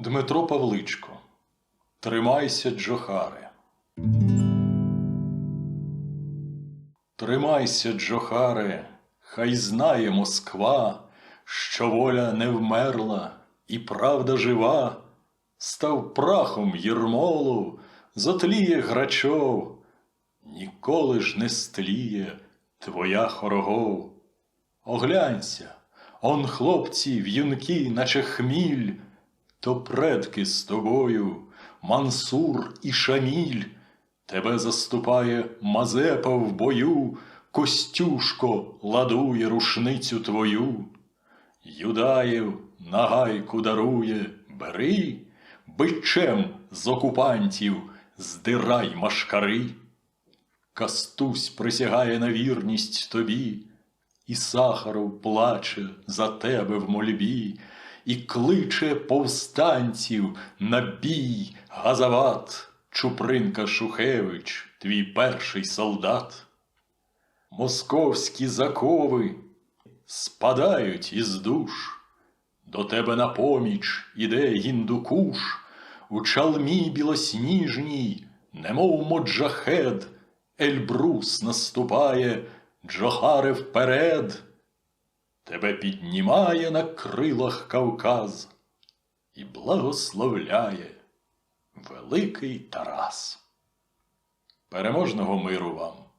Дмитро Павличко. Тримайся, Джохаре. Тримайся, Джохаре, хай знає Москва, що воля не вмерла і правда жива. Став прахом Єрмолу, затліє Грачов, ніколи ж не стліє твоя хорогов. Оглянься, он хлопці, в'юнки, наче хміль, то предки з тобою, Мансур і Шаміль, тебе заступає Мазепа в бою, Костюшко ладує рушницю твою. Юдаєв нагайку дарує, бери, бичем з окупантів здирай машкари. Кастусь присягає на вірність тобі, і Сахаров плаче за тебе в мольбі, і кличе повстанців на бій Газават, Чупринка Шухевич, твій перший солдат. Московські закови спадають із душ, до тебе на поміч іде гіндукуш, у чалмі білосніжній, немов моджахед, Ельбрус наступає, Джохаре вперед. Тебе піднімає на крилах Кавказ і благословляє великий Тарас. Переможного миру вам!